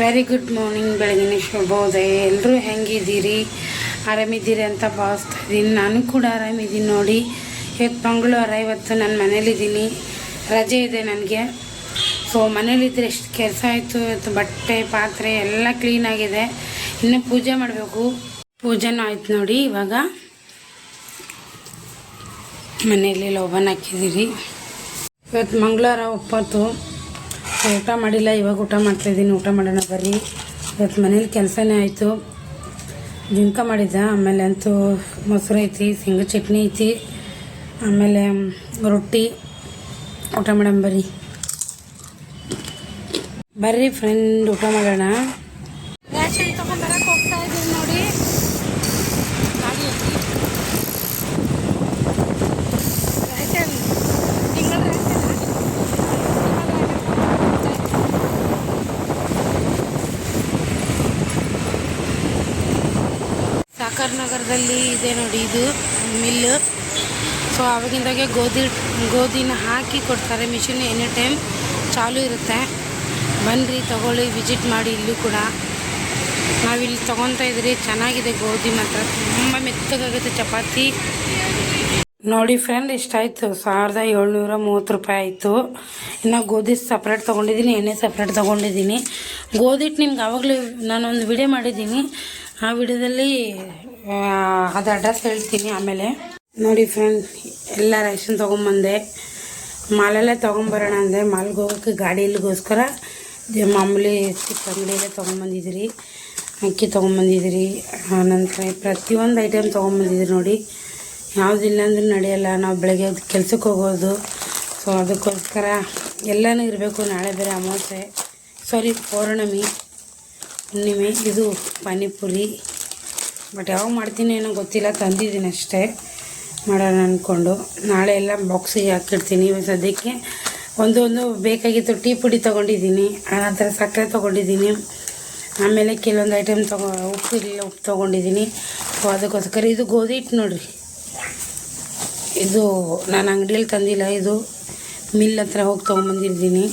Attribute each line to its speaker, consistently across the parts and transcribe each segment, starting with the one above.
Speaker 1: Very good morning ಬೆಳಗಿನ ಶುಭೋದಯ. ಎಲ್ಲರೂ ಹೆಂಗಿದ್ದೀರಿ? ಆರಾಮಿದ್ದೀರಿ ಅಂತ ಭಾವಿಸ್ತಾ ಇದ್ದೀನಿ ನಾನು ಕೂಡ ಆರಾಮಿದ್ದೀನಿ ನೋಡಿ. ಇವತ್ತು ಮಂಗಳವಾರ, ಇವತ್ತು ನಾನು ಮನೇಲಿದ್ದೀನಿ. ರಜೆ ಇದೆ ನನಗೆ. ಸೊ ಮನೇಲಿದ್ದರೆ ಎಷ್ಟು ಕೆಲಸ ಆಯಿತು, ಇವತ್ತು ಬಟ್ಟೆ, ಪಾತ್ರೆ ಎಲ್ಲ ಕ್ಲೀನಾಗಿದೆ ಇನ್ನು ಪೂಜೆ ಮಾಡಬೇಕು. ಪೂಜೆನೂ ಆಯ್ತು ನೋಡಿ ಇವಾಗ. ಮನೆಯಲ್ಲಿ ಲೋಬನ್ ಹಾಕಿದ್ದೀರಿ. ಇವತ್ತು ಮಂಗಳವಾರ ಒಪ್ಪತ್ತು. ಊಟ ಮಾಡಿಲ್ಲ, ಇವಾಗ ಊಟ ಮಾಡ್ತಾಯಿದ್ದೀನಿ ಊಟ ಮಾಡೋಣ, ಬರ್ರಿ. ಇವತ್ತು ಮನೇಲಿ ಕೆಲಸನೇ ಆಯಿತು. ಜುಂಕ ಮಾಡಿದ್ದ, ಆಮೇಲೆ ಅಂತೂ ಮೊಸರು ಐತಿ, ಶೇಂಗಾ ಚಟ್ನಿ ಐತಿ, ಆಮೇಲೆ ರೊಟ್ಟಿ. ಊಟ ಮಾಡೋಣ, ಬರ್ರಿ. ಬರ್ರಿ ಫ್ರೆಂಡ್ ಊಟ ಮಾಡೋಣ ರೇಷನ್ ತಗೊಂಡ್ಬರಕ್ಕೆ ಹೋಗ್ತಾ ಇದ್ದೀವಿ ನೋಡಿ ಗಾಡಿ ಐತಿ ರೇಷನ್ ತಿಂಗಳ ರೇಷನ್ ಸಾಕರ್ ನಗರದಲ್ಲಿ ಇದೆ ನೋಡಿ, ಇದು ಮಿಲ್ಲು. ಸೊ ಆವಾಗಿಂದಾಗೆ ಗೋಧಿ, ಗೋಧಿನ ಹಾಕಿ ಕೊಡ್ತಾರೆ. ಮಿಷಿನ್ ಎನಿ ಟೈಮ್ ಚಾಲು ಇರುತ್ತೆ. ಬನ್ನಿರಿ ತಗೊಳ್ಳಿ ವಿಸಿಟ್ ಮಾಡಿ ಇಲ್ಲೂ ಕೂಡ. ನಾವಿಲ್ಲಿ ತೊಗೊತಾ ಇದ್ರಿ ಚೆನ್ನಾಗಿದೆ ಗೋಧಿ ಮಾತ್ರ. ತುಂಬ ಮೆತ್ತಗಾಗುತ್ತೆ ಚಪಾತಿ. ನೋಡಿ ಫ್ರೆಂಡ್ ಇಷ್ಟಾಯಿತು. ಸಾವಿರದ ಏಳ್ನೂರ ಮೂವತ್ತು ರೂಪಾಯಿ ಆಯಿತು. ಇನ್ನು ಗೋಧಿ ಸಪ್ರೇಟ್ ತೊಗೊಂಡಿದ್ದೀನಿ, ಎಣ್ಣೆ ಸಪ್ರೇಟ್ ತೊಗೊಂಡಿದ್ದೀನಿ. ಗೋಧಿ ಹಿಟ್ಟು ನಿಮ್ಗೆ ಆವಾಗಲೇ ನಾನೊಂದು ವಿಡಿಯೋ ಮಾಡಿದ್ದೀನಿ. ಆ ವಿಡಿಯೋದಲ್ಲಿ ಅದು ಅಡ್ರೆಸ್ ಹೇಳ್ತೀನಿ ಆಮೇಲೆ. ನೋಡಿ ಫ್ರೆಂಡ್ ಎಲ್ಲ ರೇಷನ್ ತೊಗೊಂಬಂದೆ. ಮಾಲಲ್ಲೇ ತೊಗೊಂಬರೋಣ ಅಂದೆ. ಮಾಲ್ಗೆ ಹೋಗೋಕ್ಕೆ ಗಾಡಿಯಲ್ಲಿಗೋಸ್ಕರ ಮಾಮೂಲಿ ಚಿಕ್ಕ ಅಂಗಡಿಯಲ್ಲೇ ತೊಗೊಂಬಂದಿದ್ದೀರಿ. ಅಕ್ಕಿ ತೊಗೊಂಬಂದಿದ್ದೀರಿ. ಆನಂತರ ಪ್ರತಿಯೊಂದು ಐಟಮ್ ತೊಗೊಂಬಂದಿದ್ದೀರಿ ನೋಡಿ. ಯಾವುದಿಲ್ಲ ಅಂದ್ರೂ ನಡೆಯಲ್ಲ. ನಾವು ಬೆಳಗ್ಗೆ ಕೆಲ್ಸಕ್ಕೆ ಹೋಗೋದು. ಸೊ ಅದಕ್ಕೋಸ್ಕರ ಎಲ್ಲನೂ ಇರಬೇಕು. ನಾಳೆ ಬೇರೆ ಅಮಾವಾಸ್ಯೆ. ಸಾರಿ ಪೌರ್ಣಮಿ. ಹುಣ್ಣಿಮೆ, ಇದು ಪಾನಿಪುರಿ. ಬಟ್ ಯಾವಾಗ ಮಾಡ್ತೀನಿ ಏನೋ ಗೊತ್ತಿಲ್ಲ, ತಂದಿದ್ದೀನಿ ಅಷ್ಟೇ ಮಾಡೋಣ ಅಂದ್ಕೊಂಡು ನಾಳೆ ಎಲ್ಲ ಬಾಕ್ಸಿಗೆ ಹಾಕಿರ್ತೀನಿ ಸದ್ಯಕ್ಕೆ ಒಂದೊಂದು ಒಂದು ಬೇಕಾಗಿತ್ತು ಟೀ ಪುಡಿ ತೊಗೊಂಡಿದ್ದೀನಿ. ಆನಂತರ ಸಕ್ಕರೆ ತೊಗೊಂಡಿದ್ದೀನಿ. ಆಮೇಲೆ ಕೆಲವೊಂದು ಐಟಮ್ ತೊಗೊ, ಉಪ್ಪು ಇಲ್ಲ, ಉಪ್ಪು ತೊಗೊಂಡಿದ್ದೀನಿ. ಸೊ ಅದಕ್ಕೋಸ್ಕರ ಇದು ಗೋಧಿ ಹಿಟ್ಟು ನೋಡಿರಿ. ಇದು ನಾನು ಅಂಗಡಿಯಲ್ಲಿ ತಂದಿಲ್ಲ, ಇದು ಮಿಲ್ ಹತ್ರ ಹೋಗಿ ತೊಗೊಂಬಂದಿದ್ದೀನಿ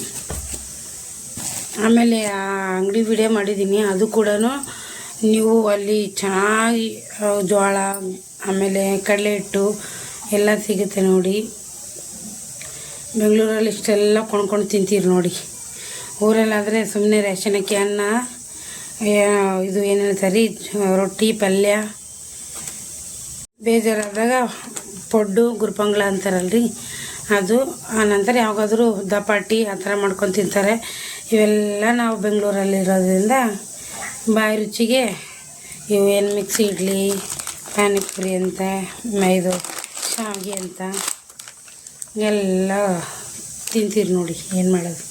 Speaker 1: ಆಮೇಲೆ ಆ ಅಂಗಡಿ ವಿಡಿಯೋ ಮಾಡಿದ್ದೀನಿ. ಅದು ಕೂಡ ನೀವು ಅಲ್ಲಿ ಚೆನ್ನಾಗಿ ಆ, ಜೋಳ ಆಮೇಲೆ ಕಡಲೆ ಹಿಟ್ಟು ಎಲ್ಲ ಸಿಗುತ್ತೆ ನೋಡಿ. ಬೆಂಗಳೂರಲ್ಲಿ ಇಷ್ಟೆಲ್ಲ ಕೊಂಡ್ಕೊಂಡು ತಿಂತೀರಿ ನೋಡಿ. ಊರಲ್ಲಾದರೆ ಸುಮ್ಮನೆ ರೇಷನ್ ಅಕ್ಕಿ ಅನ್ನ ಇದು ಏನೇನು ಸರಿ ರೊಟ್ಟಿ ಪಲ್ಯ ಬೇಜಾರಾದಾಗ ಪೊಡ್ಡು ಗುರುಪಂಗ್ಳ ಅಂತಾರಲ್ರಿ. ಅದು ಆನಂತರ ಯಾವಾಗಾದರೂ ದಪಾಟಿ ಆ ಥರ ಮಾಡ್ಕೊಂಡು ತಿಂತಾರೆ. ಇವೆಲ್ಲ ನಾವು ಬೆಂಗಳೂರಲ್ಲಿರೋದ್ರಿಂದ ಬಾಯಿ ರುಚಿಗೆ ಇವೇನು ಮಿಕ್ಸಿ ಇಡ್ಲಿ, ಪಾನಿಪುರಿ ಅಂತ, ಮೈದು, ಶಾವಿಗೆ ಅಂತ ಎಲ್ಲ ತಿಂತೀರಿ ನೋಡಿ, ಏನು ಮಾಡೋದು.